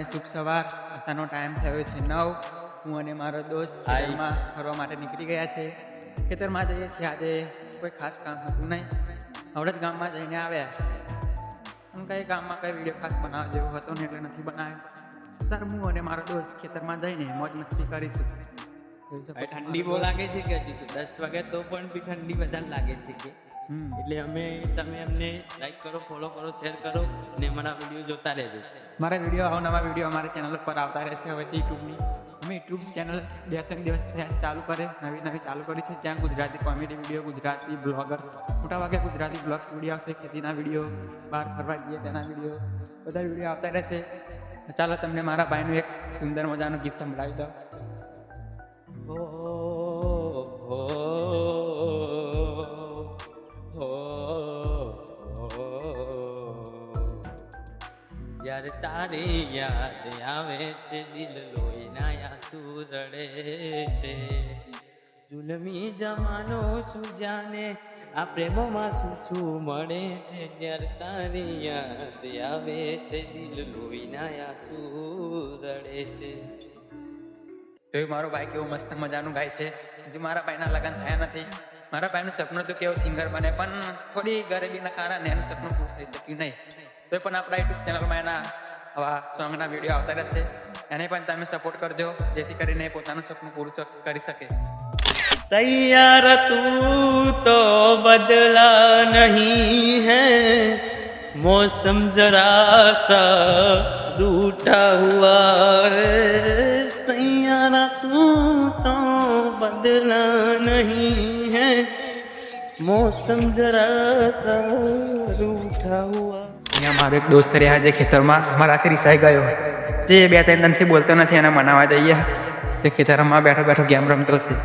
બધાને શુભ સવાર. અત્યારનો ટાઈમ થયો છે નવ. હું અને મારો દોસ્ત. ખેતરમાં ફરવા માટે નીકળી ગયા છે. ખેતરમાં જઈએ છીએ. આજે કોઈ ખાસ કામ હતું નહીં. હમણાં જ ગામમાં જઈને આવ્યા. હું કંઈ ગામમાં કંઈ વીડિયો ખાસ બનાવવા જેવો હતો ને એટલે નથી બનાવ્યો. સર હું અને મારો દોસ્ત ખેતરમાં જઈને મોજ મસ્તી કરીશું. ઠંડી બહુ લાગે છે કે હજી તો? દસ વાગે તો પણ બી ઠંડી વધારે લાગે છે કે. એટલે અમે તમે અમને લાઈક કરો ફોલો કરો શેર કરો અને અમારા વીડિયો જોતા રહેજો. મારા વીડિયો અવનવા વીડિયો અમારા ચેનલ પર આવતા રહેશે હવેથી યુટ્યુબની અમે યુટ્યુબ ચેનલ બે ત્રણ દિવસ ચાલુ કરે નવી નવી ચાલુ કરી છે. જ્યાં Gujarati comedy video Gujarati bloggers મોટાભાગે ગુજરાતી બ્લોગ્સ વીડિયો આવશે ખેતીના વીડિયો બહાર ફરવા જઈએ તેના વીડિયો બધા વીડિયો આવતા રહેશે. ચાલો તમને મારા ભાઈનું એક સુંદર મજાનું ગીત સંભળાવી દઉં. હો, હો. જ્યારે તારી યાદ આવે છે, દિલ લોહીના આંસુ રડે છે. જુલમી જમાનો જાને આ પ્રેમમાં શું છું મળે છે? જ્યારે તારી યાદ આવે છે, દિલ લોહીના આંસુ રડે છે. જોયું, મારો ભાઈ કેવું મસ્ત મજાનું ગાય છે. હજી મારા ભાઈના લગ્ન થયા નથી. મારા ભાઈનું સપનું હતું કેવું સિંગર બને પણ થોડી ગરીબીના કારણે એનું સપનું પૂરું થઈ શક્યું નહીં તો પણ આપણા યુટ્યુબ ચેનલમાં એના આવા સોંગના વિડીયો આવતા રહેશે એને પણ તમે સપોર્ટ કરજો જેથી કરીને એ પોતાનું સપનું પૂરું શ- કરી શકે सैयार तू तो बदला नहीं है मौसम जरा सा रूठा हुआ है सैयारा तू तो बदला नहीं है। મોસમ જરા સારૂઠા હુઆ અહીંયા મારો એક દોસ્ત રહ્યા છે ખેતરમાં અમારાથી રિસાઈ ગયો જે બે ત્રણ દનથી બોલતો નથી એને મનાવા જઈએ તે ખેતરમાં બેઠો બેઠો ગેમ રમતો છે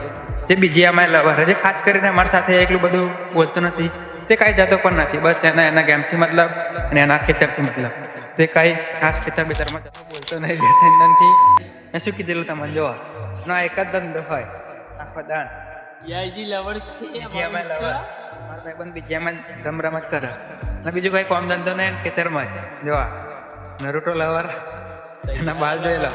જે બીજી અમારે લવર છે ખાસ કરીને અમારી સાથે એટલું બધું બોલતો નથી તે કાંઈ જતો પણ નથી બસ એના એના ગેમથી મતલબ અને એના ખેતરથી મતલબ તે કાંઈ ખાસ ખેતર બેતરમાં જતો બોલતો નહીં બે ત્રણ દનથી મેં શું કીધેલું તમને જો ના એક જ ધંધો હોય આખો દાણ યાજી લવર છે બીજીયામાં લવર. મારા ભાઈબંધ બી રમ રમ જ કરે. અને બીજું કઈ કોમ ધંધો નહીં ખેતરમાં જ. જોવા નરુટો લવર એના બાલ જોઈ લો